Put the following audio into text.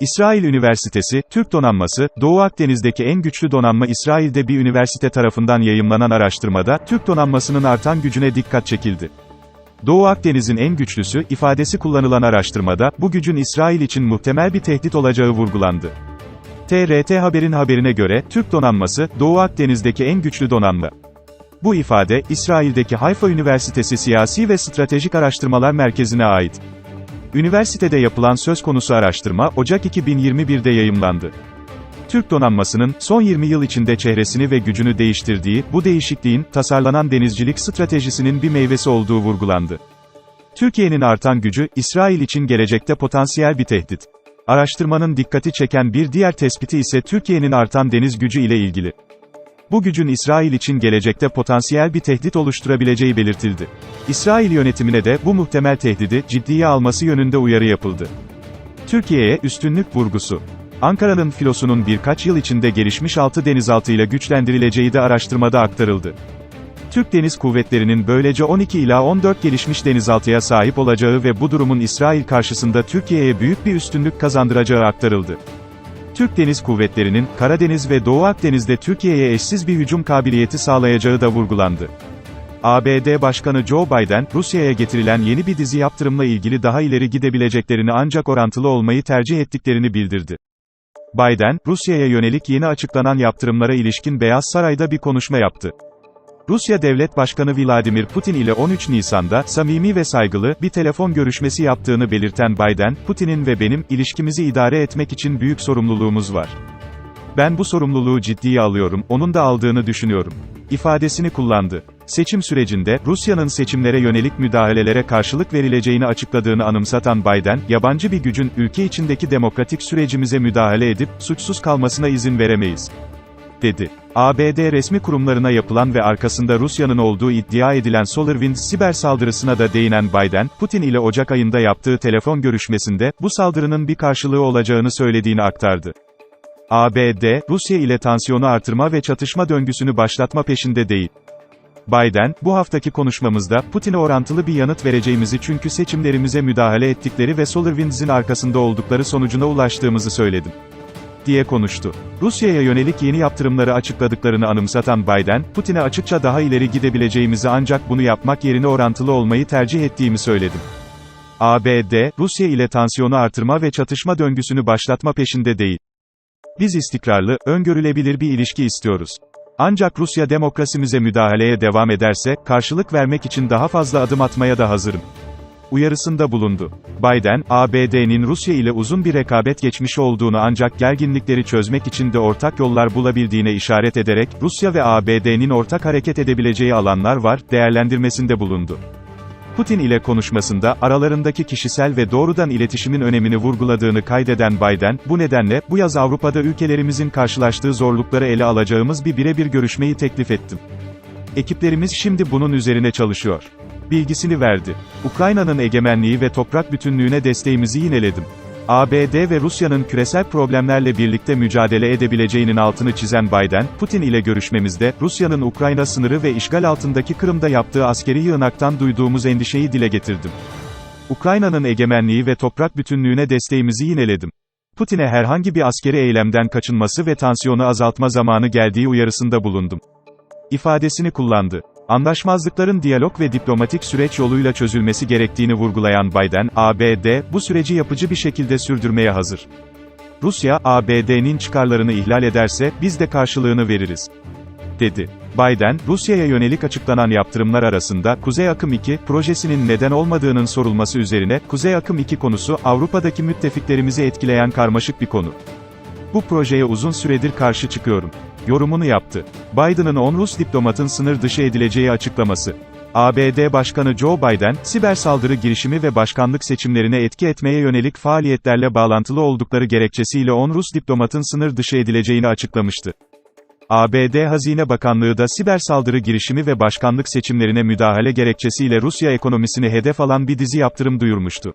İsrail Üniversitesi, Türk Donanması, Doğu Akdeniz'deki en güçlü donanma İsrail'de bir üniversite tarafından yayımlanan araştırmada, Türk donanmasının artan gücüne dikkat çekildi. Doğu Akdeniz'in en güçlüsü, ifadesi kullanılan araştırmada, bu gücün İsrail için muhtemel bir tehdit olacağı vurgulandı. TRT Haber'in haberine göre, Türk donanması, Doğu Akdeniz'deki en güçlü donanma. Bu ifade, İsrail'deki Hayfa Üniversitesi Siyasi ve Stratejik Araştırmalar Merkezi'ne ait. Üniversitede yapılan söz konusu araştırma, Ocak 2021'de yayımlandı. Türk donanmasının, son 20 yıl içinde çehresini ve gücünü değiştirdiği, bu değişikliğin, tasarlanan denizcilik stratejisinin bir meyvesi olduğu vurgulandı. Türkiye'nin artan gücü, İsrail için gelecekte potansiyel bir tehdit. Araştırmanın dikkati çeken bir diğer tespiti ise Türkiye'nin artan deniz gücü ile ilgili. Bu gücün İsrail için gelecekte potansiyel bir tehdit oluşturabileceği belirtildi. İsrail yönetimine de bu muhtemel tehdidi ciddiye alması yönünde uyarı yapıldı. Türkiye'ye üstünlük vurgusu. Ankara'nın filosunun birkaç yıl içinde gelişmiş altı denizaltıyla güçlendirileceği de araştırmada aktarıldı. Türk Deniz Kuvvetleri'nin böylece 12 ila 14 gelişmiş denizaltıya sahip olacağı ve bu durumun İsrail karşısında Türkiye'ye büyük bir üstünlük kazandıracağı aktarıldı. Türk Deniz Kuvvetleri'nin, Karadeniz ve Doğu Akdeniz'de Türkiye'ye eşsiz bir hücum kabiliyeti sağlayacağı da vurgulandı. ABD Başkanı Joe Biden, Rusya'ya getirilen yeni bir dizi yaptırımla ilgili daha ileri gidebileceklerini ancak orantılı olmayı tercih ettiklerini bildirdi. Biden, Rusya'ya yönelik yeni açıklanan yaptırımlara ilişkin Beyaz Saray'da bir konuşma yaptı. Rusya Devlet Başkanı Vladimir Putin ile 13 Nisan'da, samimi ve saygılı, bir telefon görüşmesi yaptığını belirten Biden, Putin'in ve benim, ilişkimizi idare etmek için büyük sorumluluğumuz var. Ben bu sorumluluğu ciddiye alıyorum, onun da aldığını düşünüyorum. ifadesini kullandı. Seçim sürecinde, Rusya'nın seçimlere yönelik müdahalelere karşılık verileceğini açıkladığını anımsatan Biden, yabancı bir gücün, ülke içindeki demokratik sürecimize müdahale edip, suçsuz kalmasına izin veremeyiz dedi. ABD resmi kurumlarına yapılan ve arkasında Rusya'nın olduğu iddia edilen SolarWinds siber saldırısına da değinen Biden, Putin ile Ocak ayında yaptığı telefon görüşmesinde, bu saldırının bir karşılığı olacağını söylediğini aktardı. ABD, Rusya ile tansiyonu artırma ve çatışma döngüsünü başlatma peşinde değil. Biden, bu haftaki konuşmamızda, Putin'e orantılı bir yanıt vereceğimizi çünkü seçimlerimize müdahale ettikleri ve SolarWinds'in arkasında oldukları sonucuna ulaştığımızı söyledim diye konuştu. Rusya'ya yönelik yeni yaptırımları açıkladıklarını anımsatan Biden, Putin'e açıkça daha ileri gidebileceğimizi ancak bunu yapmak yerine orantılı olmayı tercih ettiğimi söyledim. ABD, Rusya ile tansiyonu artırma ve çatışma döngüsünü başlatma peşinde değil. Biz istikrarlı, öngörülebilir bir ilişki istiyoruz. Ancak Rusya demokrasimize müdahaleye devam ederse, karşılık vermek için daha fazla adım atmaya da hazırım uyarısında bulundu. Biden, ABD'nin Rusya ile uzun bir rekabet geçmiş olduğunu ancak gerginlikleri çözmek için de ortak yollar bulabildiğine işaret ederek, Rusya ve ABD'nin ortak hareket edebileceği alanlar var, değerlendirmesinde bulundu. Putin ile konuşmasında, aralarındaki kişisel ve doğrudan iletişimin önemini vurguladığını kaydeden Biden, bu nedenle, bu yaz Avrupa'da ülkelerimizin karşılaştığı zorlukları ele alacağımız bir birebir görüşmeyi teklif ettim. Ekiplerimiz şimdi bunun üzerine çalışıyor bilgisini verdi. Ukrayna'nın egemenliği ve toprak bütünlüğüne desteğimizi yineledim. ABD ve Rusya'nın küresel problemlerle birlikte mücadele edebileceğinin altını çizen Biden, Putin ile görüşmemizde, Rusya'nın Ukrayna sınırı ve işgal altındaki Kırım'da yaptığı askeri yığınaktan duyduğumuz endişeyi dile getirdim. Ukrayna'nın egemenliği ve toprak bütünlüğüne desteğimizi yineledim. Putin'e herhangi bir askeri eylemden kaçınması ve tansiyonu azaltma zamanı geldiği uyarısında bulundum. İfadesini kullandı. Anlaşmazlıkların diyalog ve diplomatik süreç yoluyla çözülmesi gerektiğini vurgulayan Biden, ABD, bu süreci yapıcı bir şekilde sürdürmeye hazır. Rusya, ABD'nin çıkarlarını ihlal ederse, biz de karşılığını veririz. dedi. Biden, Rusya'ya yönelik açıklanan yaptırımlar arasında, Kuzey Akım 2, projesinin neden olmadığının sorulması üzerine, Kuzey Akım 2 konusu, Avrupa'daki müttefiklerimizi etkileyen karmaşık bir konu. Bu projeye uzun süredir karşı çıkıyorum yorumunu yaptı. Biden'ın 10 Rus diplomatın sınır dışı edileceği açıklaması. ABD Başkanı Joe Biden, siber saldırı girişimi ve başkanlık seçimlerine etki etmeye yönelik faaliyetlerle bağlantılı oldukları gerekçesiyle 10 Rus diplomatın sınır dışı edileceğini açıklamıştı. ABD Hazine Bakanlığı da siber saldırı girişimi ve başkanlık seçimlerine müdahale gerekçesiyle Rusya ekonomisini hedef alan bir dizi yaptırım duyurmuştu.